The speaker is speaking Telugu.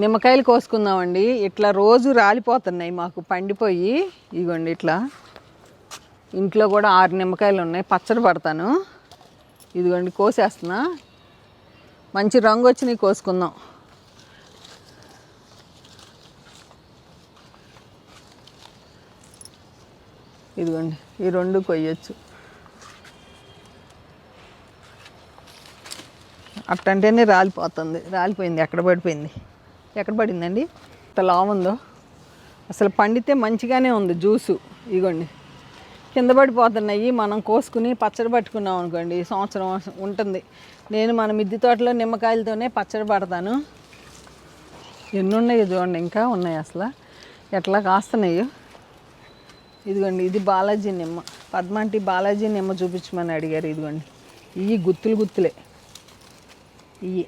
నిమ్మకాయలు కోసుకుందామండి. ఇట్లా రోజు రాలిపోతున్నాయి మాకు పండిపోయి. ఇగోండి ఇట్లా. ఇంట్లో కూడా ఆరు నిమ్మకాయలు ఉన్నాయి పచ్చడి పడతాను. ఇదిగోండి కోసేస్తున్నా. మంచి రంగు వచ్చినాయి కోసుకుందాం. ఇదిగోండి ఈ రెండు కొయ్యొచ్చు. అట్టంటేనే రాలిపోతుంది రాలిపోయింది ఎక్కడ పడిపోయింది? ఎక్కడ పడిందండి? ఇంత లావు ఉందో. అసలు పండితే మంచిగానే ఉంది జ్యూసు. ఇగోండి. కింద పడిపోతున్నాయి. మనం కోసుకుని పచ్చడి పట్టుకున్నాం అనుకోండి ఈ సంవత్సరం ఉంటుంది. నేను మన మిద్ది తోటలో నిమ్మకాయలతోనే పచ్చడి పడతాను. ఎన్ని ఉన్నాయో చూడండి ఇంకా ఉన్నాయి అసలు. ఎట్లా కాస్తున్నాయో. ఇదిగోండి ఇది బాలాజీ నిమ్మ. పద్మాంటి బాలాజీ నిమ్మ చూపించమని అడిగారు ఇదిగోండి. ఇవి గుత్తులు గుత్తులే. ఇవి